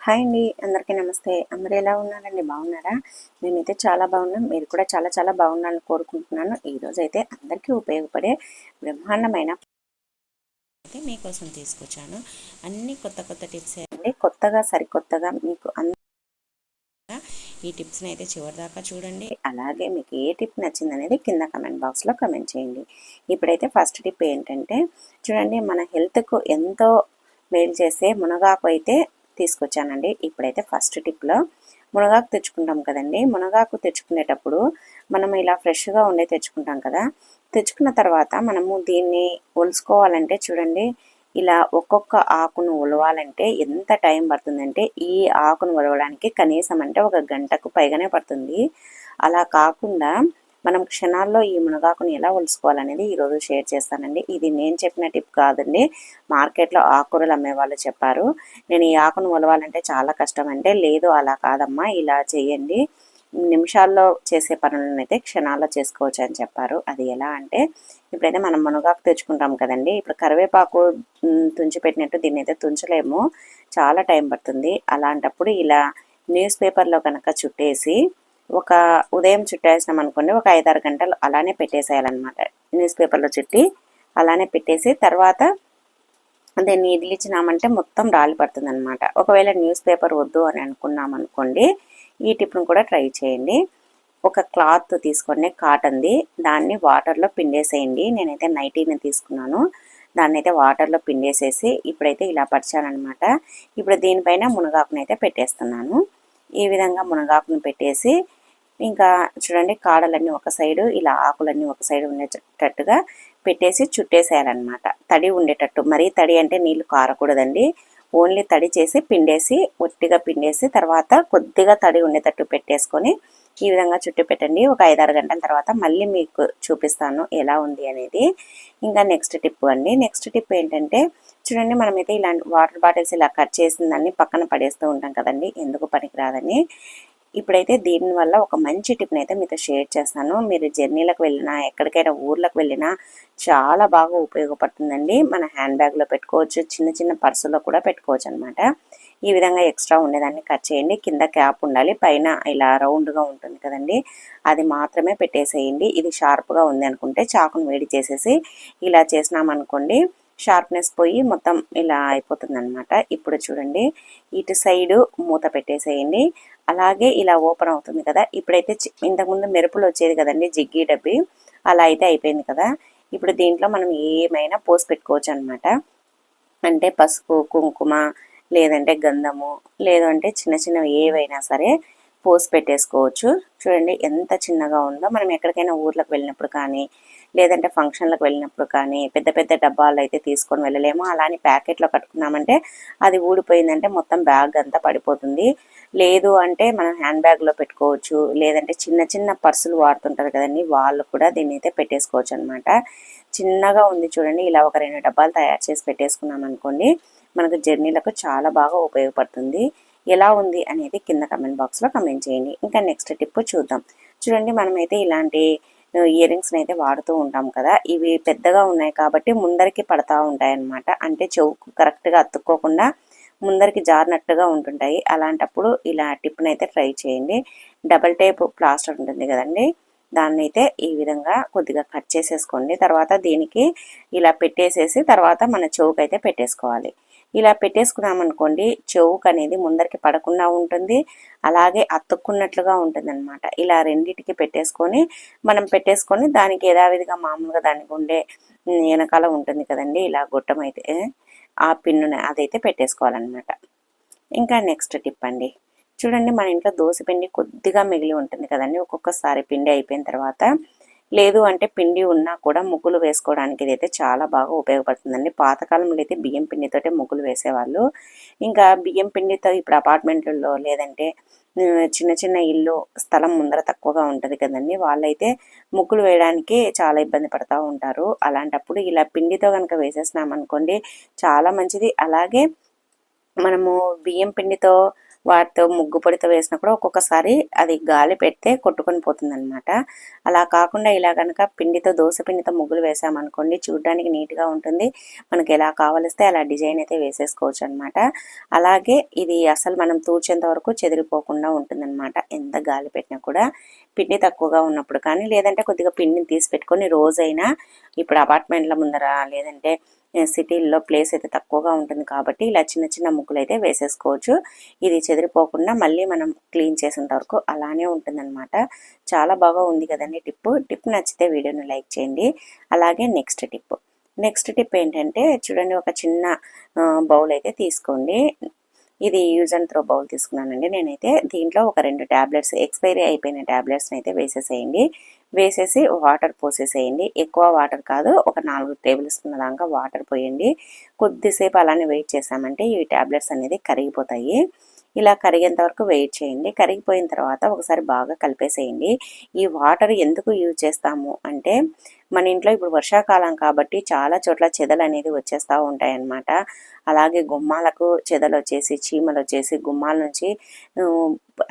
Hi అండి అందరికీ నమస్తే. అందరు ఎలా ఉన్నారండి? బాగున్నారా? మేమైతే చాలా బాగున్నాం. మీరు కూడా చాలా చాలా బాగున్నారని కోరుకుంటున్నాను. ఈరోజు అయితే అందరికీ ఉపయోగపడే బ్రహ్మాండమైన అయితే మీకోసం తీసుకొచ్చాను. అన్ని కొత్త కొత్త టిప్స్ అండి. కొత్తగా సరికొత్తగా మీకు ఈ టిప్స్ని అయితే చివరిదాకా చూడండి. అలాగే మీకు ఏ టిప్ నచ్చింది అనేది కింద కమెంట్ బాక్స్లో కమెంట్ చేయండి. ఇప్పుడైతే ఫస్ట్ టిప్ ఏంటంటే చూడండి మన హెల్త్కు ఎంతో మేలు చేసే మునగాకు అయితే తీసుకొచ్చానండి. ఇప్పుడైతే ఫస్ట్ టిప్లో మునగాకు తెచ్చుకుంటాం కదండి. మునగాకు తెచ్చుకునేటప్పుడు మనం ఇలా ఫ్రెష్గా ఉండే తెచ్చుకుంటాం కదా. తెచ్చుకున్న తర్వాత మనము దీన్ని ఒలుసుకోవాలంటే చూడండి ఇలా ఒక్కొక్క ఆకును ఒలవాలంటే ఎంత టైం పడుతుందంటే ఈ ఆకును ఒలవడానికి కనీసం అంటే ఒక గంటకు పైగానే పడుతుంది. అలా కాకుండా మనం క్షణాల్లో ఈ మునగాకుని ఎలా ఒలుసుకోవాలనేది ఈరోజు షేర్ చేస్తానండి. ఇది నేను చెప్పిన టిప్ కాదండి. మార్కెట్లో ఆకుకూరలు అమ్మేవాళ్ళు చెప్పారు. నేను ఈ ఆకును ఒలవాలంటే చాలా కష్టం అంటే లేదు అలా కాదమ్మా ఇలా చేయండి నిమిషాల్లో చేసే పనులను అయితే క్షణాల్లో చేసుకోవచ్చు అని చెప్పారు. అది ఎలా అంటే ఇప్పుడైతే మనం మునగాకు తెచ్చుకుంటాం కదండి. ఇప్పుడు కరివేపాకు తుంచి పెట్టినట్టు దీన్ని అయితే తుంచలేము. చాలా టైం పడుతుంది. అలాంటప్పుడు ఇలా న్యూస్ పేపర్లో కనుక చుట్టేసి ఒక ఉదయం చుట్టేసినాం అనుకోండి ఒక ఐదారు గంటలు అలానే పెట్టేసేయాలన్నమాట. న్యూస్ పేపర్లో చుట్టి అలానే పెట్టేసి తర్వాత దీన్ని ఇదిలిచ్చినామంటే మొత్తం రాలి పడుతుంది అనమాట ఒకవేళ న్యూస్ పేపర్ వద్దు అని అనుకున్నాం అనుకోండి ఈ టిప్ను కూడా ట్రై చేయండి. ఒక క్లాత్ తీసుకోండి కాటన్ది దాన్ని వాటర్లో పిండేసేయండి. నేనైతే నైటీని తీసుకున్నాను. దాన్ని అయితే వాటర్లో పిండేసేసి ఇప్పుడైతే ఇలా పరిచానమాట ఇప్పుడు దీనిపైన మునగాకునైతే అయితే పెట్టేస్తున్నాను. ఈ విధంగా మునగాకును పెట్టేసి ఇంకా చూడండి కాడలన్నీ ఒక సైడు ఇలా ఆకులన్నీ ఒక సైడు ఉండేటట్టుగా పెట్టేసి చుట్టేసేయాలన్నమాట. తడి ఉండేటట్టు. మరీ తడి అంటే నీళ్ళు కారకూడదండి. ఓన్లీ తడి చేసి పిండేసి ఒట్టిగా పిండేసి తర్వాత కొద్దిగా తడి ఉండేటట్టు పెట్టేసుకొని ఈ విధంగా చుట్టూ పెట్టండి. ఒక ఐదారు గంటల తర్వాత మళ్ళీ మీకు చూపిస్తాను ఎలా ఉంది అనేది. ఇంకా నెక్స్ట్ టిప్ అండి. నెక్స్ట్ టిప్ ఏంటంటే చూడండి మనమైతే ఇలాంటి వాటర్ బాటిల్స్ ఇలా కట్ చేసిందాన్ని పక్కన పడేస్తూ ఉంటాం కదండి. ఎందుకు పనికిరాదని. ఇప్పుడైతే దీనివల్ల ఒక మంచి టిప్ని అయితే మీతో షేర్ చేస్తాను. మీరు జర్నీలకు వెళ్ళినా ఎక్కడికైనా ఊర్లకు వెళ్ళినా చాలా బాగా ఉపయోగపడుతుందండి. మన హ్యాండ్ బ్యాగ్లో పెట్టుకోవచ్చు చిన్న చిన్న పర్సులో కూడా పెట్టుకోవచ్చు అనమాట ఈ విధంగా ఎక్స్ట్రా ఉండేదాన్ని కట్ చేయండి. కింద క్యాప్ ఉండాలి పైన ఇలా రౌండ్గా ఉంటుంది కదండి. అది మాత్రమే పెట్టేసేయండి. ఇది షార్ప్గా ఉంది అనుకుంటే చాకును వేడి చేసేసి ఇలా చేసినామనుకోండి షార్ప్నెస్ పోయి మొత్తం ఇలా అయిపోతుంది అనమాట ఇప్పుడు చూడండి ఇటు సైడు మూత పెట్టేసేయండి. అలాగే ఇలా ఓపెన్ అవుతుంది కదా. ఇప్పుడైతే ఇంతకుముందు మెరుపులు వచ్చేది కదండి జిగ్గి డబ్బి. అలా అయితే అయిపోయింది కదా. ఇప్పుడు దీంట్లో మనం ఏమైనా పోసి పెట్టుకోవచ్చు అనమాట అంటే పసుపు కుంకుమ లేదంటే గంధము లేదంటే చిన్న చిన్నవి ఏవైనా సరే పోసి పెట్టేసుకోవచ్చు. చూడండి ఎంత చిన్నగా ఉందో. మనం ఎక్కడికైనా ఊర్లకు వెళ్ళినప్పుడు కానీ లేదంటే ఫంక్షన్లకు వెళ్ళినప్పుడు కానీ పెద్ద పెద్ద డబ్బాలు అయితే తీసుకొని వెళ్ళలేము. అలానే ప్యాకెట్లో కట్టుకున్నామంటే అది ఊడిపోయిందంటే మొత్తం బ్యాగ్ అంతా పడిపోతుంది. లేదు అంటే మనం హ్యాండ్ బ్యాగ్లో పెట్టుకోవచ్చు. లేదంటే చిన్న చిన్న పర్సులు వాడుతుంటారు కదండి వాళ్ళు కూడా దీన్ని అయితే పెట్టేసుకోవచ్చు అనమాట చిన్నగా ఉంది చూడండి ఇలా ఒక రెండు డబ్బాలు తయారు చేసి పెట్టేసుకున్నాం అనుకోండి మనకు జర్నీలకు చాలా బాగా ఉపయోగపడుతుంది. ఎలా ఉంది అనేది కింద కమెంట్ బాక్స్లో కమెంట్ చేయండి. ఇంకా నెక్స్ట్ టిప్ చూద్దాం. చూడండి మనమైతే ఇలాంటి ఇయర్ రింగ్స్ని అయితే వాడుతూ ఉంటాం కదా. ఇవి పెద్దగా ఉన్నాయి కాబట్టి ముందరికి పడతా ఉంటాయి అన్నమాట అంటే చెవుకు కరెక్ట్గా అతుక్కోకుండా ముందరికి జారినట్టుగా ఉంటుంటాయి. అలాంటప్పుడు ఇలా టిప్ని అయితే ట్రై చేయండి. డబల్ టైప్ ప్లాస్టర్ ఉంటుంది కదండి. దాన్ని అయితే ఈ విధంగా కొద్దిగా కట్ చేసేసుకోండి. తర్వాత దీనికి ఇలా పెట్టేసేసి తర్వాత మన చెవుకు అయితే పెట్టేసుకోవాలి. ఇలా పెట్టేసుకున్నామనుకోండి చెవుకు అనేది ముందరికి పడకుండా ఉంటుంది. అలాగే అతుక్కున్నట్లుగా ఉంటుంది అనమాట ఇలా రెండింటికి పెట్టేసుకొని మనం పెట్టేసుకొని దానికి యథావిధిగా మామూలుగా దానికి ఉండే వెనకాల ఉంటుంది కదండి ఇలా గొట్టం అయితే ఆ పిన్నుని అదైతే పెట్టేసుకోవాలన్నమాట. ఇంకా నెక్స్ట్ టిప్ అండి. చూడండి మన ఇంట్లో దోశ పిండి కొద్దిగా మిగిలి ఉంటుంది కదండి ఒక్కొక్కసారి పిండి అయిపోయిన తర్వాత లేదు అంటే పిండి ఉన్నా కూడా ముగ్గులు వేసుకోవడానికి ఇదైతే చాలా బాగా ఉపయోగపడుతుందండి. పాతకాలంలో అయితే బియ్యం పిండితోటే ముగ్గులు వేసేవాళ్ళు. ఇంకా బియ్యం పిండితో ఇప్పుడు అపార్ట్మెంట్లలో లేదంటే చిన్న చిన్న ఇల్లు స్థలం ముందర తక్కువగా ఉంటుంది కదండి. వాళ్ళైతే ముగ్గులు వేయడానికి చాలా ఇబ్బంది పడుతూ ఉంటారు. అలాంటప్పుడు ఇలా పిండితో కనుక వేసేసినాం అనుకోండి చాలా మంచిది. అలాగే మనము బియ్యం పిండితో వాటితో ముగ్గు పొడితో వేసినప్పుడు కూడా ఒక్కొక్కసారి అది గాలి పెడితే కొట్టుకొని పోతుంది అనమాట అలా కాకుండా ఇలా కనుక పిండితో దోశ పిండితో ముగ్గులు వేసామనుకోండి చూడడానికి నీట్గా ఉంటుంది. మనకి ఎలా కావలిస్తే అలా డిజైన్ అయితే వేసేసుకోవచ్చు అనమాట అలాగే ఇది అసలు మనం తూర్చేంత వరకు చెదిరిపోకుండా ఉంటుందన్నమాట. ఎంత గాలి పెట్టినా కూడా. పిండి తక్కువగా ఉన్నప్పుడు కానీ లేదంటే కొద్దిగా పిండిని తీసి పెట్టుకొని రోజైనా ఇప్పుడు అపార్ట్మెంట్ల ముందర లేదంటే సిటీల్లో ప్లేస్ అయితే తక్కువగా ఉంటుంది కాబట్టి ఇలా చిన్న చిన్న ముగ్గులు అయితే వేసేసుకోవచ్చు. ఇది చెదిరిపోకుండా మళ్ళీ మనం క్లీన్ చేసేంత వరకు అలానే ఉంటుందన్నమాట. చాలా బాగా ఉంది కదండి టిప్. టిప్ నచ్చితే వీడియోని లైక్ చేయండి. అలాగే నెక్స్ట్ టిప్. నెక్స్ట్ టిప్ ఏంటంటే చూడండి ఒక చిన్న బౌల్ అయితే తీసుకోండి. ఇది యూజ్ అండ్ త్రో బౌల్ తీసుకున్నానండి నేనైతే. దీంట్లో ఒక రెండు ట్యాబ్లెట్స్ ఎక్స్పైరీ అయిపోయిన ట్యాబ్లెట్స్ని అయితే వేసేసేయండి. వేసేసి వాటర్ పోసేసేయండి. ఎక్కువ వాటర్ కాదు ఒక నాలుగు టేబుల్ స్పూన్ దాకా వాటర్ పోయండి. కొద్దిసేపు అలానే వెయిట్ చేసామంటే ఈ ట్యాబ్లెట్స్ అనేది కరిగిపోతాయి. ఇలా కరిగేంత వరకు వెయిట్ చేయండి. కరిగిపోయిన తర్వాత ఒకసారి బాగా కలిపేసేయండి. ఈ వాటర్ ఎందుకు యూజ్ చేస్తాము అంటే మన ఇంట్లో ఇప్పుడు వర్షాకాలం కాబట్టి చాలా చోట్ల చెదలు అనేది వచ్చేస్తూ ఉంటాయన్నమాట. అలాగే గుమ్మాలకు చెదలు వచ్చేసి చీమలు వచ్చేసి గుమ్మాల నుంచి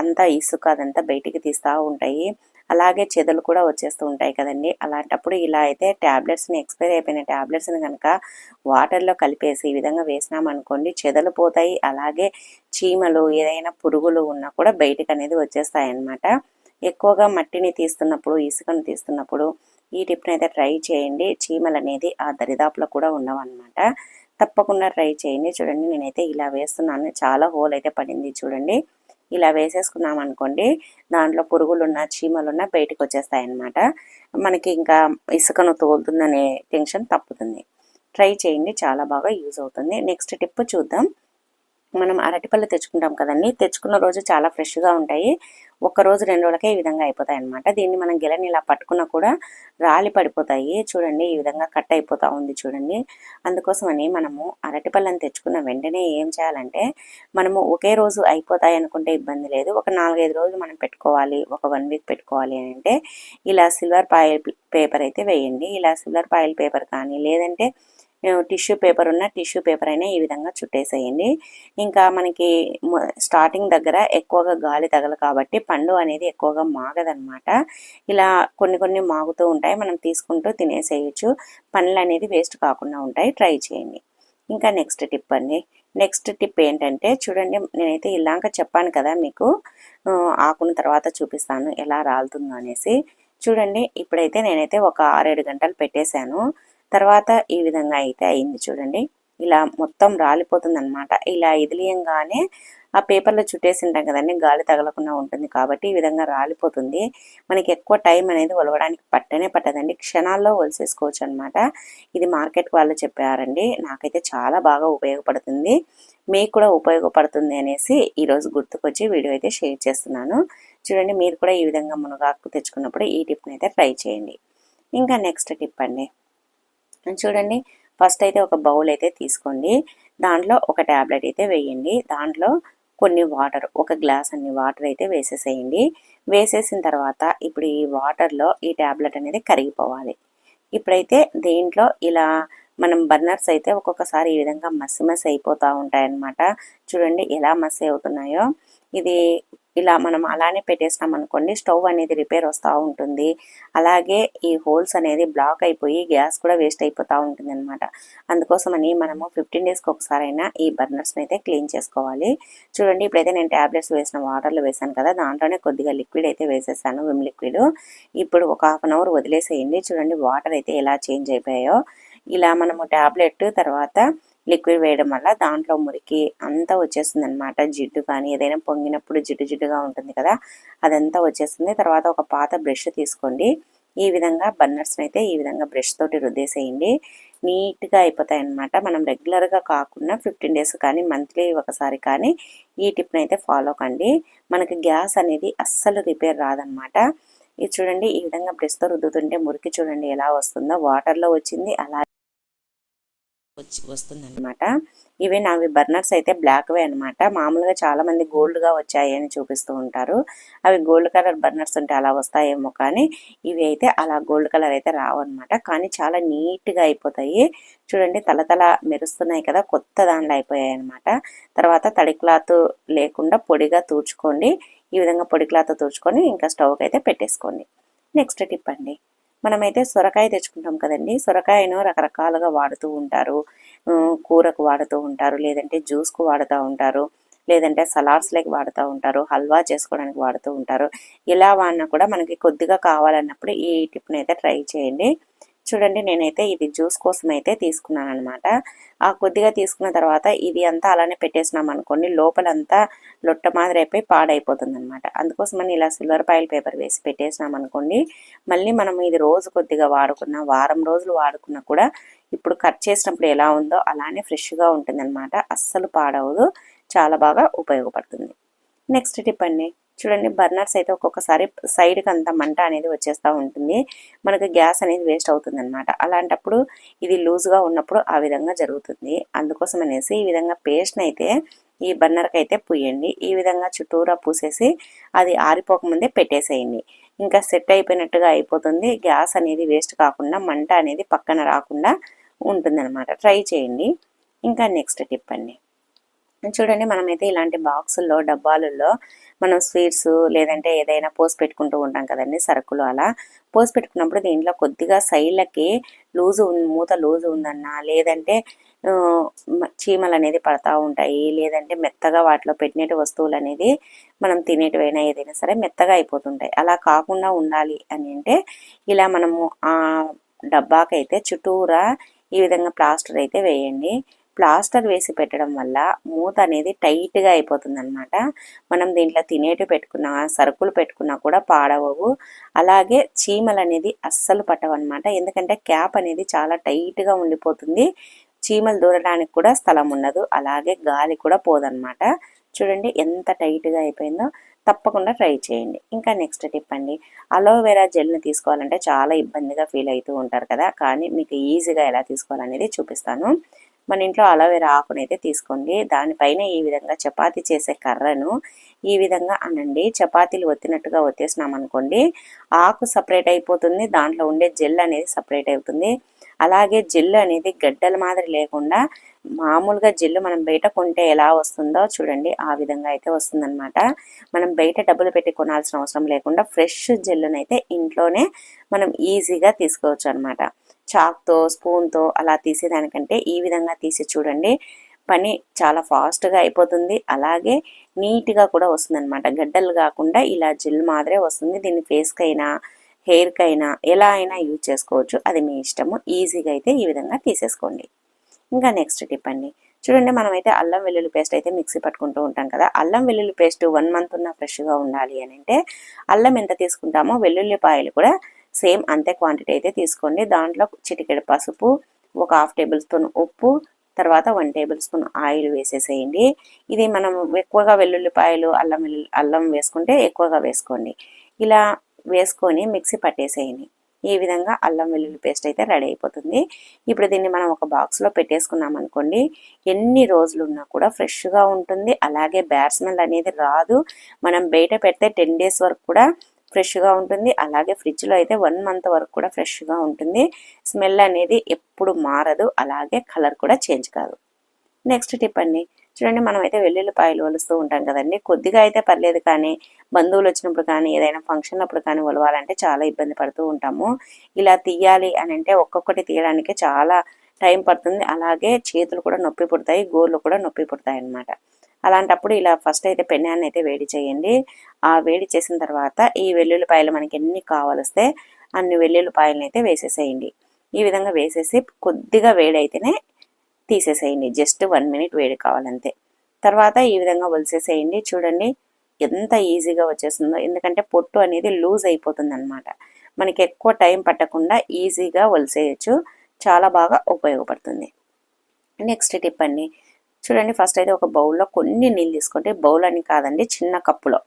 అంతా ఇసుక అదంతా బయటికి తీస్తూ ఉంటాయి. అలాగే చెదలు కూడా వచ్చేస్తూ ఉంటాయి కదండి. అలాంటప్పుడు ఇలా అయితే ట్యాబ్లెట్స్ని ఎక్స్పైర్ అయిపోయిన ట్యాబ్లెట్స్ని కనుక వాటర్లో కలిపేసి ఈ విధంగా వేసినామనుకోండి చెదలు పోతాయి. అలాగే చీమలు ఏదైనా పురుగులు ఉన్నా కూడా బయటకు అనేది వచ్చేస్తాయి అన్నమాట ఎక్కువగా మట్టిని తీస్తున్నప్పుడు ఇసుకను తీస్తున్నప్పుడు ఈ టిప్ని అయితే ట్రై చేయండి. చీమలు అనేది ఆ దరిదాపులో కూడా ఉండవన్నమాట. తప్పకుండా ట్రై చేయండి. చూడండి నేనైతే ఇలా వేస్తున్నాను. చాలా హోల్ అయితే పడింది. చూడండి. ఇలా వేసేసుకున్నాం అనుకోండి దాంట్లో పురుగులున్న చీమలున్న బయటకు వచ్చేస్తాయి అన్నమాట మనకి ఇంకా ఇసుకను తోలుతుందనే టెన్షన్ తప్పుతుంది. ట్రై చేయండి చాలా బాగా యూజ్ అవుతుంది. నెక్స్ట్ టిప్ చూద్దాం. మనం అరటిపళ్ళు తెచ్చుకుంటాం కదండి. తెచ్చుకున్న రోజు చాలా ఫ్రెష్గా ఉంటాయి. ఒక రోజు రెండు రోజులకే ఈ విధంగా అయిపోతాయి అనమాట దీన్ని మనం గిలని ఇలా పట్టుకున్నా కూడా రాలి పడిపోతాయి. చూడండి ఈ విధంగా కట్ అయిపోతా ఉంది చూడండి. అందుకోసమని మనము అరటిపళ్ళని తెచ్చుకున్న వెంటనే ఏం చేయాలంటే మనము ఒకే రోజు అయిపోతాయి అనుకుంటే ఇబ్బంది లేదు. ఒక నాలుగైదు రోజులు మనం పెట్టుకోవాలి. ఒక వన్ వీక్ పెట్టుకోవాలి అని అంటే ఇలా సిల్వర్ పాయిల్ పేపర్ అయితే వేయండి. ఇలా సిల్వర్ పాయిల్ పేపర్ కానీ లేదంటే టిష్యూ పేపర్ ఉన్న టిష్యూ పేపర్ అయినా ఈ విధంగా చుట్టేసేయండి. ఇంకా మనకి స్టార్టింగ్ దగ్గర ఎక్కువగా గాలి తగల కాబట్టి పండు అనేది ఎక్కువగా మాగదనమాట ఇలా కొన్ని కొన్ని మాగుతూ ఉంటాయి. మనం తీసుకుంటూ తినేసేయచ్చు. పండ్లు అనేది వేస్ట్ కాకుండా ఉంటాయి. ట్రై చేయండి. ఇంకా నెక్స్ట్ టిప్ అండి. నెక్స్ట్ టిప్ ఏంటంటే చూడండి నేనైతే ఇలాక చెప్పాను కదా మీకు. ఆకున్న తర్వాత చూపిస్తాను ఎలా రాలుతుందో అనేసి. చూడండి ఇప్పుడైతే నేనైతే ఒక ఆరేడు గంటలు పెట్టేశాను. తర్వాత ఈ విధంగా అయితే అయింది చూడండి. ఇలా మొత్తం రాలిపోతుంది అనమాట ఇలా ఎదిలియంగానే ఆ పేపర్లో చుట్టేసి ఉంటాం కదండి. గాలి తగలకుండా ఉంటుంది కాబట్టి ఈ విధంగా రాలిపోతుంది. మనకి ఎక్కువ టైం అనేది ఒలవడానికి పట్టనే పట్టదండి. క్షణాల్లో ఒలిసేసుకోవచ్చు అనమాట ఇది మార్కెట్ వాళ్ళు చెప్పారండి. నాకైతే చాలా బాగా ఉపయోగపడుతుంది. మీకు కూడా ఉపయోగపడుతుంది అనేసి ఈరోజు గుర్తుకొచ్చి వీడియో అయితే షేర్ చేస్తున్నాను. చూడండి మీరు కూడా ఈ విధంగా మునగాకు తెచ్చుకున్నప్పుడు ఈ టిప్ని అయితే ట్రై చేయండి. ఇంకా నెక్స్ట్ టిప్ అండి. చూడండి ఫస్ట్ అయితే ఒక బౌల్ అయితే తీసుకోండి. దాంట్లో ఒక ట్యాబ్లెట్ అయితే వేయండి. దాంట్లో కొన్ని వాటర్ ఒక గ్లాస్ అన్ని వాటర్ అయితే వేసేసేయండి. వేసేసిన తర్వాత ఇప్పుడు ఈ వాటర్లో ఈ ట్యాబ్లెట్ అనేది కరిగిపోవాలి. ఇప్పుడైతే దీంట్లో ఇలా మనం బర్నర్స్ అయితే ఒక్కొక్కసారి ఈ విధంగా మసి మసి అయిపోతూ ఉంటాయన్నమాట. చూడండి ఎలా మసి అవుతున్నాయో. ఇది ఇలా మనం అలానే పెట్టేసినాం అనుకోండి స్టవ్ అనేది రిపేర్ వస్తూ ఉంటుంది. అలాగే ఈ హోల్స్ అనేది బ్లాక్ అయిపోయి గ్యాస్ కూడా వేస్ట్ అయిపోతూ ఉంటుంది అనమాట అందుకోసమని మనము ఫిఫ్టీన్ డేస్కి ఒకసారైనా ఈ బర్నర్స్ని అయితే క్లీన్ చేసుకోవాలి. చూడండి ఇప్పుడైతే నేను ట్యాబ్లెట్స్ వేసిన వాటర్లో వేసాను కదా దాంట్లోనే కొద్దిగా లిక్విడ్ అయితే వేసేసాను విమ్ లిక్విడ్. ఇప్పుడు ఒక హాఫ్ అన్ అవర్ వదిలేసేయండి. చూడండి వాటర్ అయితే ఎలా చేంజ్ అయిపోయాయో. ఇలా మనము ట్యాబ్లెట్ తర్వాత లిక్విడ్ వేయడం వల్ల దాంట్లో మురికి అంతా వచ్చేస్తుంది అనమాట జిడ్డు కానీ ఏదైనా పొంగినప్పుడు జిడ్డు జిడ్డుగా ఉంటుంది కదా అదంతా వచ్చేస్తుంది. తర్వాత ఒక పాత బ్రష్ తీసుకోండి. ఈ విధంగా బన్నర్స్ని అయితే ఈ విధంగా బ్రష్ తోటి రుద్దేసేయండి. నీట్గా అయిపోతాయి అనమాట మనం రెగ్యులర్గా కాకుండా ఫిఫ్టీన్ డేస్ కానీ మంత్లీ ఒకసారి కానీ ఈ టిప్ని అయితే ఫాలో కండి. మనకి గ్యాస్ అనేది అస్సలు రిపేర్ రాదనమాట ఇది చూడండి ఈ విధంగా బ్రష్తో రుద్దుతుంటే మురికి చూడండి ఎలా వస్తుందో. వాటర్లో వచ్చింది అలా వచ్చి వస్తుందన్నమాట. ఇవి నావి బర్నర్స్ అయితే బ్లాక్వే అనమాట మామూలుగా చాలా మంది గోల్డ్గా వచ్చాయి అని చూపిస్తూ ఉంటారు. అవి గోల్డ్ కలర్ బర్నర్స్ ఉంటే అలా వస్తాయేమో కానీ ఇవి అయితే అలా గోల్డ్ కలర్ అయితే రావన్నమాట కానీ చాలా నీట్గా అయిపోతాయి. చూడండి తల తల మెరుస్తున్నాయి కదా కొత్త దానిలో అయిపోయాయి అనమాట తర్వాత తడి క్లాత్ లేకుండా పొడిగా తూర్చుకోండి ఈ విధంగా పొడి క్లాత్ తూర్చుకొని ఇంకా స్టవ్కి అయితే పెట్టేసుకోండి. నెక్స్ట్ టిప్ అండి. మనమైతే సొరకాయ తెచ్చుకుంటాం కదండి. సొరకాయను రకరకాలుగా వాడుతూ ఉంటారు. కూరకు వాడుతూ ఉంటారు. లేదంటే జ్యూస్కు వాడుతూ ఉంటారు. లేదంటే సలాడ్స్లోకి వాడుతూ ఉంటారు. హల్వా చేసుకోవడానికి వాడుతూ ఉంటారు. ఇలా వాడినా కూడా మనకి కొద్దిగా కావాలన్నప్పుడు ఈ టిప్ని అయితే ట్రై చేయండి. చూడండి నేనైతే ఇది జ్యూస్ కోసం అయితే తీసుకున్నాను అనమాట ఆ కొద్దిగా తీసుకున్న తర్వాత ఇది అంతా అలానే పెట్టేసినాం అనుకోండి లోపలంతా లొట్ట మాదిరి అయిపోయి పాడైపోతుంది అనమాట అందుకోసమని ఇలా సిల్వర్ పాయిల్ పేపర్ వేసి పెట్టేసినాం అనుకోండి మళ్ళీ మనం ఇది రోజు కొద్దిగా వాడుకున్న వారం రోజులు వాడుకున్నా కూడా ఇప్పుడు కట్ చేసినప్పుడు ఎలా ఉందో అలానే ఫ్రెష్గా ఉంటుంది అనమాట అస్సలు పాడవదు చాలా బాగా ఉపయోగపడుతుంది. నెక్స్ట్ టిప్ అండి. చూడండి బర్నర్స్ అయితే ఒక్కొక్కసారి సైడ్కి అంత మంట అనేది వచ్చేస్తూ ఉంటుంది. మనకు గ్యాస్ అనేది వేస్ట్ అవుతుంది అనమాట అలాంటప్పుడు ఇది లూజ్గా ఉన్నప్పుడు ఆ విధంగా జరుగుతుంది. అందుకోసం అనేసి ఈ విధంగా పేస్ట్ని అయితే ఈ బర్నర్కి అయితే పూయండి. ఈ విధంగా చుట్టూరా పూసేసి అది ఆరిపోకముందే పెట్టేసేయండి. ఇంకా సెట్ అయిపోయినట్టుగా అయిపోతుంది. గ్యాస్ అనేది వేస్ట్ కాకుండా మంట అనేది పక్కన రాకుండా ఉంటుందన్నమాట. ట్రై చేయండి. ఇంకా నెక్స్ట్ టిప్ అండి. చూడండి మనమైతే ఇలాంటి బాక్సుల్లో డబ్బాలలో మనం స్వీట్స్ లేదంటే ఏదైనా పోసి పెట్టుకుంటూ ఉంటాం కదండి సరుకులు అలా. పోసి పెట్టుకున్నప్పుడు దీంట్లో కొద్దిగా సైడ్లకి లూజు మూత లూజు ఉందన్నా లేదంటే చీమలు అనేది పడతా ఉంటాయి లేదంటే మెత్తగా వాటిలో పెట్టినట్టు వస్తువులు అనేది మనం తినేటివైనా ఏదైనా సరే మెత్తగా అయిపోతుంటాయి. అలా కాకుండా ఉండాలి అని అంటే ఇలా మనము ఆ డబ్బాకైతే చుట్టూరా ఈ విధంగా ప్లాస్టర్ అయితే వేయండి. ప్లాస్టర్ వేసి పెట్టడం వల్ల మూత అనేది టైట్గా అయిపోతుంది అనమాట మనం దీంట్లో తినేటి పెట్టుకున్నా సరుకులు పెట్టుకున్నా కూడా పాడవవు. అలాగే చీమలు అనేది అస్సలు పట్టవన్నమాట. ఎందుకంటే క్యాప్ అనేది చాలా టైట్గా ఉండిపోతుంది. చీమలు దూరడానికి కూడా స్థలం ఉండదు. అలాగే గాలి కూడా పోదన్నమాట. చూడండి ఎంత టైట్గా అయిపోయిందో. తప్పకుండా ట్రై చేయండి. ఇంకా నెక్స్ట్ టిప్ అండి. అలోవెరా జెల్ని తీసుకోవాలంటే చాలా ఇబ్బందిగా ఫీల్ అవుతూ ఉంటారు కదా. కానీ మీకు ఈజీగా ఎలా తీసుకోవాలనేది చూపిస్తాను. మన ఇంట్లో అలోవెరా ఆకునైతే తీసుకోండి. దానిపైన ఈ విధంగా చపాతీ చేసే కర్రను ఈ విధంగా అనండి. చపాతీలు ఒత్తినట్టుగా ఒత్తేసినాం అనుకోండి. ఆకు సపరేట్ అయిపోతుంది. దాంట్లో ఉండే జెల్ అనేది సపరేట్ అవుతుంది. అలాగే జెల్ అనేది గడ్డల మాదిరి లేకుండా మామూలుగా జెల్లు మనం బయట కొంటే ఎలా వస్తుందో చూడండి. ఆ విధంగా అయితే వస్తుందన్నమాట. మనం బయట డబ్బులు పెట్టి కొనాల్సిన అవసరం లేకుండా ఫ్రెష్ జెల్లునైతే ఇంట్లోనే మనం ఈజీగా తీసుకోవచ్చు అనమాట చాక్తో స్పూన్తో అలా తీసేదానికంటే ఈ విధంగా తీసి చూడండి. పని చాలా ఫాస్ట్గా అయిపోతుంది. అలాగే నీట్గా కూడా వస్తుంది అనమాట గడ్డలు కాకుండా ఇలా జిల్ మాదిరే వస్తుంది. దీన్ని ఫేస్కైనా హెయిర్కైనా ఎలా అయినా యూజ్ చేసుకోవచ్చు. అది మీ ఇష్టము. ఈజీగా అయితే ఈ విధంగా తీసేసుకోండి. ఇంకా నెక్స్ట్ టిప్ అండి. చూడండి మనమైతే అల్లం వెల్లుల్లి పేస్ట్ అయితే మిక్సీ పట్టుకుంటూ ఉంటాం కదా. అల్లం వెల్లుల్లి పేస్ట్ వన్ మంత్ ఉన్న ఫ్రెష్గా ఉండాలి అని అంటే అల్లం ఎంత తీసుకుంటామో వెల్లుల్లిపాయలు కూడా సేమ్ అంతే క్వాంటిటీ అయితే తీసుకోండి. దాంట్లో చిటికెడు పసుపు ఒక హాఫ్ టేబుల్ స్పూన్ ఉప్పు తర్వాత వన్ టేబుల్ స్పూన్ ఆయిల్ వేసేసేయండి. ఇది మనం ఎక్కువగా వెల్లుల్లిపాయలు అల్లం అల్లం వేసుకుంటే ఎక్కువగా వేసుకోండి. ఇలా వేసుకొని మిక్సీ పట్టేసేయండి. ఈ విధంగా అల్లం వెల్లుల్లి పేస్ట్ అయితే రెడీ అయిపోతుంది. ఇప్పుడు దీన్ని మనం ఒక బాక్స్లో పెట్టేసుకున్నాం అనుకోండి ఎన్ని రోజులు ఉన్నా కూడా ఫ్రెష్గా ఉంటుంది. అలాగే బ్యాడ్ స్మెల్ అనేది రాదు. మనం బయట పెడితే టెన్ డేస్ వరకు కూడా ఫ్రెష్గా ఉంటుంది. అలాగే ఫ్రిడ్జ్లో అయితే వన్ మంత్ వరకు కూడా ఫ్రెష్గా ఉంటుంది. స్మెల్ అనేది ఎప్పుడు మారదు. అలాగే కలర్ కూడా చేంజ్ కాదు. నెక్స్ట్ టిప్ అండి. చూడండి మనం అయితే వెల్లుల్లిపాయలు వలుస్తూ ఉంటాం కదండి. కొద్దిగా అయితే పర్లేదు కానీ బంధువులు వచ్చినప్పుడు కానీ ఏదైనా ఫంక్షన్ అప్పుడు కానీ ఒలవాలంటే చాలా ఇబ్బంది పడుతూ ఉంటాము. ఇలా తీయాలి అని అంటే ఒక్కొక్కటి తీయడానికి చాలా టైం పడుతుంది. అలాగే చేతులు కూడా నొప్పి పుడతాయి గోర్లు కూడా నొప్పి పుడతాయి అన్నమాట అలాంటప్పుడు ఇలా ఫస్ట్ అయితే పెన్నాన్ని అయితే వేడి చేయండి. ఆ వేడి చేసిన తర్వాత ఈ వెల్లుల్లిపాయలు మనకి ఎన్ని కావాలిస్తే అన్ని వెల్లుల్లిపాయలను అయితే వేసేసేయండి. ఈ విధంగా వేసేసి కొద్దిగా వేడైతేనే తీసేసేయండి. జస్ట్ వన్ మినిట్ వేడి కావాలంతే. తర్వాత ఈ విధంగా వలిసేసేయండి. చూడండి ఎంత ఈజీగా వచ్చేస్తుందో. ఎందుకంటే పొట్టు అనేది లూజ్ అయిపోతుంది అనమాట మనకి ఎక్కువ టైం పట్టకుండా ఈజీగా ఒలిసేయచ్చు చాలా బాగా ఉపయోగపడుతుంది. నెక్స్ట్ టిప్ అండి. చూడండి ఫస్ట్ అయితే ఒక బౌల్లో కొన్ని నీళ్ళు తీసుకోండి బౌల్ అని కాదండి చిన్న కప్పులో.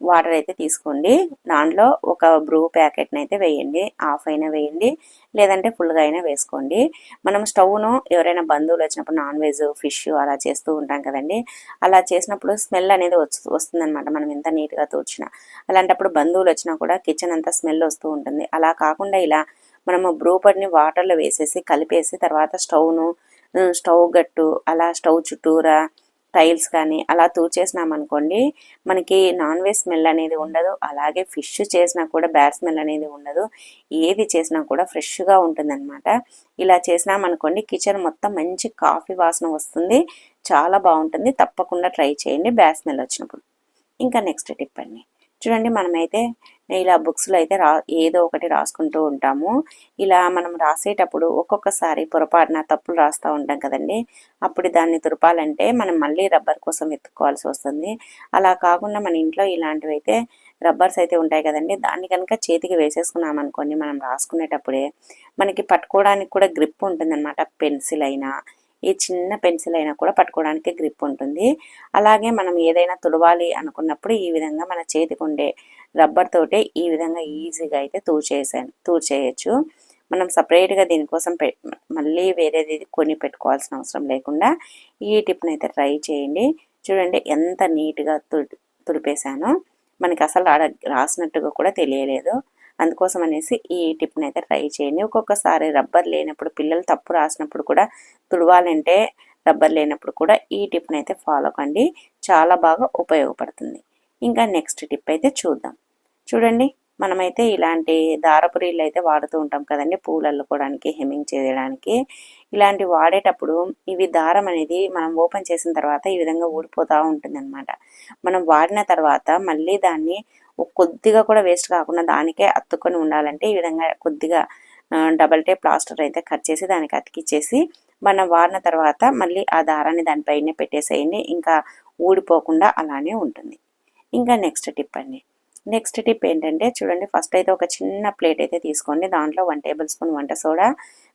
వాటర్ అయితే తీసుకోండి. దాంట్లో ఒక బ్రూ ప్యాకెట్ని అయితే వేయండి. హాఫ్ అయినా వేయండి. లేదంటే ఫుల్గా అయినా వేసుకోండి. మనం స్టవ్ను ఎవరైనా బంధువులు వచ్చినప్పుడు నాన్ వెజ్ ఫిష్ అలా చేస్తూ ఉంటాం కదండి. అలా చేసినప్పుడు స్మెల్ అనేది వస్తుంది అనమాట మనం ఎంత నీట్గా తూర్చినా అలాంటప్పుడు బంధువులు వచ్చినా కూడా కిచెన్ అంతా స్మెల్ వస్తూ ఉంటుంది. అలా కాకుండా ఇలా మనము బ్రూ పడిని వాటర్లో వేసేసి కలిపేసి తర్వాత స్టవ్ను స్టవ్ గట్టు అలా స్టవ్ చుట్టూరా టైల్స్ కానీ అలా తూచేసినామనుకోండి మనకి నాన్ వెజ్ స్మెల్ అనేది ఉండదు. అలాగే ఫిష్ చేసినా కూడా బ్యాడ్ స్మెల్ అనేది ఉండదు. ఏది చేసినా కూడా ఫ్రెష్గా ఉంటుందన్నమాట. ఇలా చేసినామనుకోండి కిచెన్ మొత్తం మంచి కాఫీ వాసన వస్తుంది. చాలా బాగుంటుంది. తప్పకుండా ట్రై చేయండి. బ్యాడ్ స్మెల్ వచ్చినప్పుడు. ఇంకా నెక్స్ట్ టిప్ అండి. చూడండి మనమైతే ఇలా బుక్స్లో అయితే రా ఏదో ఒకటి రాసుకుంటూ ఉంటాము. ఇలా మనం రాసేటప్పుడు ఒక్కొక్కసారి పొరపాటున తప్పులు రాస్తూ ఉంటాం కదండి. అప్పుడు దాన్ని తురపాలంటే మనం మళ్ళీ రబ్బర్ కోసం వెతుక్కోవాల్సి వస్తుంది. అలా కాకుండా మన ఇంట్లో ఇలాంటివి అయితే రబ్బర్స్ అయితే ఉంటాయి కదండి. దాన్ని కనుక చేతికి వేసేసుకున్నాం అనుకోండి మనం రాసుకునేటప్పుడే మనకి పట్టుకోవడానికి కూడా గ్రిప్ ఉంటుందన్నమాట. పెన్సిల్ అయినా ఈ చిన్న పెన్సిల్ అయినా కూడా పట్టుకోవడానికి గ్రిప్ ఉంటుంది. అలాగే మనం ఏదైనా తుడవాలి అనుకున్నప్పుడు ఈ విధంగా మన చేతికి ఉండే రబ్బర్ తోటే ఈ విధంగా ఈజీగా అయితే తూచేసాను తూచేయచ్చు. మనం సపరేట్గా దీనికోసం పె మళ్ళీ వేరేది కొని పెట్టుకోవాల్సిన అవసరం లేకుండా ఈ టిప్ని అయితే ట్రై చేయండి. చూడండి ఎంత నీట్గా తుడి తుడిపేశానో. మనకి అసలు ఆడ రాసినట్టుగా కూడా తెలియలేదు. అందుకోసం అనేసి ఈ టిప్ని అయితే ట్రై చేయండి. ఒక్కొక్కసారి రబ్బర్ లేనప్పుడు పిల్లలు తప్పు రాసినప్పుడు కూడా తుడవాలంటే రబ్బర్ లేనప్పుడు కూడా ఈ టిప్ని అయితే ఫాలో కండి. చాలా బాగా ఉపయోగపడుతుంది. ఇంకా నెక్స్ట్ టిప్ అయితే చూద్దాం. చూడండి మనమైతే ఇలాంటి దారపురీళ్ళు అయితే వాడుతూ ఉంటాం కదండి పూలు అల్లుకోవడానికి హెమ్మింగ్ చేయడానికి. ఇలాంటి వాడేటప్పుడు ఇవి దారం అనేది మనం ఓపెన్ చేసిన తర్వాత ఈ విధంగా ఊడిపోతూ ఉంటుంది అనమాట మనం వాడిన తర్వాత మళ్ళీ దాన్ని కొద్దిగా కూడా వేస్ట్ కాకుండా దానికే అత్తుకొని ఉండాలంటే ఈ విధంగా కొద్దిగా డబల్ టేప్ ప్లాస్టర్ అయితే కట్ చేసి దానికి అతికిచ్చేసి మనం వాడిన తర్వాత మళ్ళీ ఆ దారాన్ని దానిపైనే పెట్టేసేయండి. ఇంకా ఊడిపోకుండా అలానే ఉంటుంది. ఇంకా నెక్స్ట్ టిప్ అండి. నెక్స్ట్ టిప్ ఏంటంటే చూడండి ఫస్ట్ అయితే ఒక చిన్న ప్లేట్ అయితే తీసుకోండి. దాంట్లో వన్ టేబుల్ స్పూన్ వంట సోడా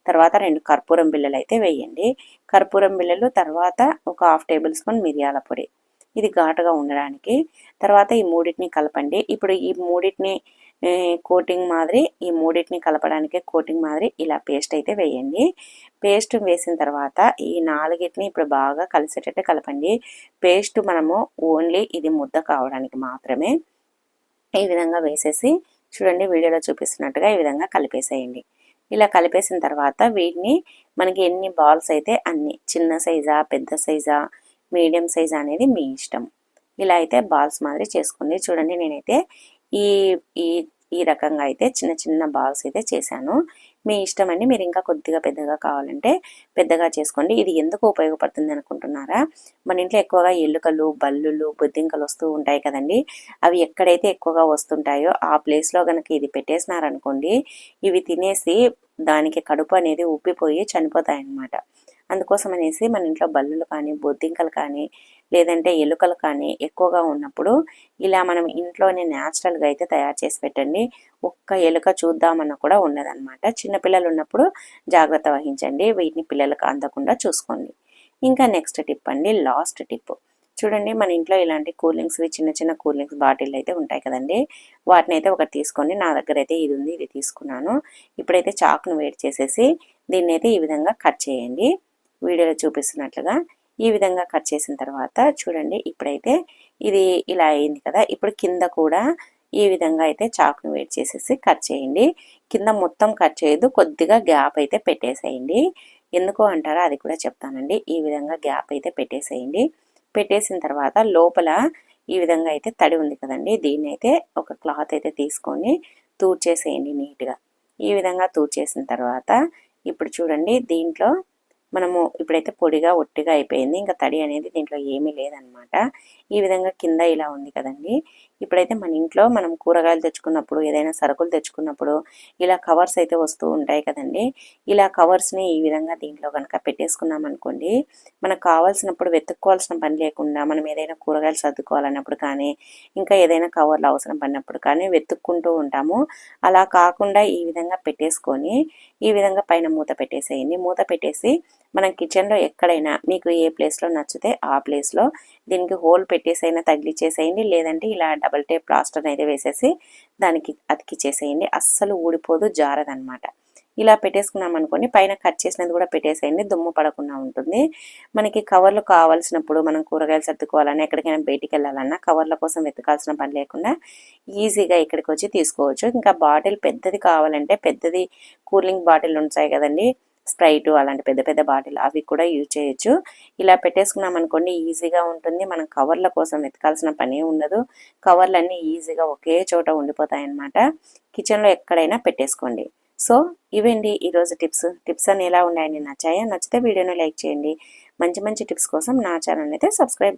తర్వాత రెండు కర్పూరం బిళ్ళలు అయితే వేయండి. కర్పూరం బిళ్ళలు తర్వాత ఒక హాఫ్ టేబుల్ స్పూన్ మిరియాల పొడి. ఇది ఘాటుగా ఉండడానికి. తర్వాత ఈ మూడింటిని కలపండి. ఇప్పుడు ఈ మూడింటిని కోటింగ్ మాదిరి ఈ మూడింటిని కలపడానికి కోటింగ్ మాదిరి ఇలా పేస్ట్ అయితే వేయండి. పేస్ట్ వేసిన తర్వాత ఈ నాలుగిటిని ఇప్పుడు బాగా కలిసేటట్టు కలపండి. పేస్ట్ మనము ఓన్లీ ఇది ముద్ద కావడానికి మాత్రమే. ఈ విధంగా వేసేసి చూడండి వీడియోలో చూపిస్తున్నట్టుగా ఈ విధంగా కలిపేసేయండి. ఇలా కలిపేసిన తర్వాత వీటిని మనకి ఎన్ని బాల్స్ అయితే అన్ని చిన్న సైజా పెద్ద సైజా మీడియం సైజా అనేది మీ ఇష్టం. ఇలా అయితే బాల్స్ మాదిరి చేసుకుంది. చూడండి నేనైతే ఈ ఈ ఈ రకంగా అయితే చిన్న చిన్న బాల్స్ అయితే చేశాను. మీ ఇష్టం అండి. మీరు ఇంకా కొద్దిగా పెద్దగా కావాలంటే పెద్దగా చేసుకోండి. ఇది ఎందుకు ఉపయోగపడుతుంది అనుకుంటున్నారా? మన ఇంట్లో ఎక్కువగా ఎలుకలు బల్లులు బొద్దింకలు వస్తూ ఉంటాయి కదండి. అవి ఎక్కడైతే ఎక్కువగా వస్తుంటాయో ఆ ప్లేస్లో కనుక ఇది పెట్టేసినారనుకోండి ఇవి తినేసి దానికి కడుపు అనేది ఉబ్బిపోయి చనిపోతాయి అన్నమాట అందుకోసం అనేసి మన ఇంట్లో బల్లులు కానీ బొద్దింకలు కానీ లేదంటే ఎలుకలు కానీ ఎక్కువగా ఉన్నప్పుడు ఇలా మనం ఇంట్లోనే న్యాచురల్గా అయితే తయారు చేసి పెట్టండి. ఒక్క ఎలుక చూద్దామన్న కూడా ఉన్నదనమాట చిన్నపిల్లలు ఉన్నప్పుడు జాగ్రత్త వహించండి. వీటిని పిల్లలకు అందకుండా చూసుకోండి. ఇంకా నెక్స్ట్ టిప్ అండి లాస్ట్ టిప్. చూడండి మన ఇంట్లో ఇలాంటి కూలింగ్స్వి చిన్న చిన్న కూలింగ్స్ బాటిల్ అయితే ఉంటాయి కదండి. వాటిని అయితే ఒకటి తీసుకోండి నా దగ్గర అయితే ఇది ఉంది ఇది తీసుకున్నాను. ఇప్పుడైతే చాక్ను వేడి చేసేసి దీన్ని అయితే ఈ విధంగా కట్ చేయండి. వీడియోలో చూపిస్తున్నట్లుగా ఈ విధంగా కట్ చేసిన తర్వాత చూడండి ఇప్పుడైతే ఇది ఇలా అయింది కదా. ఇప్పుడు కింద కూడా ఈ విధంగా అయితే చాకును వేడి చేసేసి కట్ చేయండి. కింద మొత్తం కట్ చేయదు కొద్దిగా గ్యాప్ అయితే పెట్టేసేయండి. ఎందుకు అంటారా అది కూడా చెప్తానండి. ఈ విధంగా గ్యాప్ అయితే పెట్టేసేయండి. పెట్టేసిన తర్వాత లోపల ఈ విధంగా అయితే తడి ఉంది కదండి. దీన్ని అయితే ఒక క్లాత్ అయితే తీసుకొని తూర్చేసేయండి నీట్గా. ఈ విధంగా తూర్చేసిన తర్వాత ఇప్పుడు చూడండి దీంట్లో మనము ఇప్పుడైతే పొడిగా ఒట్టిగా అయిపోయింది. ఇంకా తడి అనేది దీంట్లో ఏమీ లేదనమాట. ఈ విధంగా కింద ఇలా ఉంది కదండి. ఇప్పుడైతే మన ఇంట్లో మనం కూరగాయలు తెచ్చుకున్నప్పుడు ఏదైనా సరుకులు తెచ్చుకున్నప్పుడు ఇలా కవర్స్ అయితే వస్తూ ఉంటాయి కదండి. ఇలా కవర్స్ని ఈ విధంగా దీంట్లో కనుక పెట్టేసుకున్నాం అనుకోండి మనకు కావాల్సినప్పుడు వెతుక్కోవాల్సిన పని లేకుండా మనం ఏదైనా కూరగాయలు సర్దుకోవాలన్నప్పుడు కానీ ఇంకా ఏదైనా కవర్లు అవసరం పడినప్పుడు కానీ వెతుక్కుంటూ ఉంటాము. అలా కాకుండా ఈ విధంగా పెట్టేసుకొని ఈ విధంగా పైన మూత పెట్టేసేయండి. మూత పెట్టేసి మనం కిచెన్లో ఎక్కడైనా మీకు ఏ ప్లేస్లో నచ్చితే ఆ ప్లేస్లో దీనికి హోల్ పెట్టేసైనా తగిలిచ్చేసేయండి. లేదంటే ఇలా డబల్ టేప్ ప్లాస్టర్ అయితే వేసేసి దానికి అతికిచ్చేసేయండి. అస్సలు ఊడిపోదు జారదనమాట ఇలా పెట్టేసుకున్నాం అనుకోండి పైన కట్ చేసినది కూడా పెట్టేసేయండి. దుమ్ము పడకుండా ఉంటుంది. మనకి కవర్లు కావాల్సినప్పుడు మనం కూరగాయలు సర్దుకోవాలన్నా ఎక్కడికైనా బయటికి వెళ్ళాలన్నా కవర్ల కోసం వెతకాల్సిన పని లేకుండా ఈజీగా ఇక్కడికి వచ్చి తీసుకోవచ్చు. ఇంకా బాటిల్ పెద్దది కావాలంటే పెద్దది కూలింగ్ బాటిల్ ఉంటాయి కదండి. స్ప్రైట్ అలాంటి పెద్ద పెద్ద బాటిల్ అవి కూడా యూజ్ చేయొచ్చు. ఇలా పెట్టేసుకున్నాం అనుకోండి ఈజీగా ఉంటుంది. మనం కవర్ల కోసం వెతకాల్సిన పని ఉండదు. కవర్లన్నీ ఈజీగా ఒకే చోట ఉండిపోతాయి అన్నమాట కిచెన్లో ఎక్కడైనా పెట్టేసుకోండి. సో ఇవండి ఈరోజు టిప్స్. టిప్స్ అని ఎలా ఉన్నాయని నచ్చాయా? నచ్చితే వీడియోని లైక్ చేయండి. మంచి మంచి టిప్స్ కోసం నా ఛానల్ అయితే సబ్స్క్రైబ్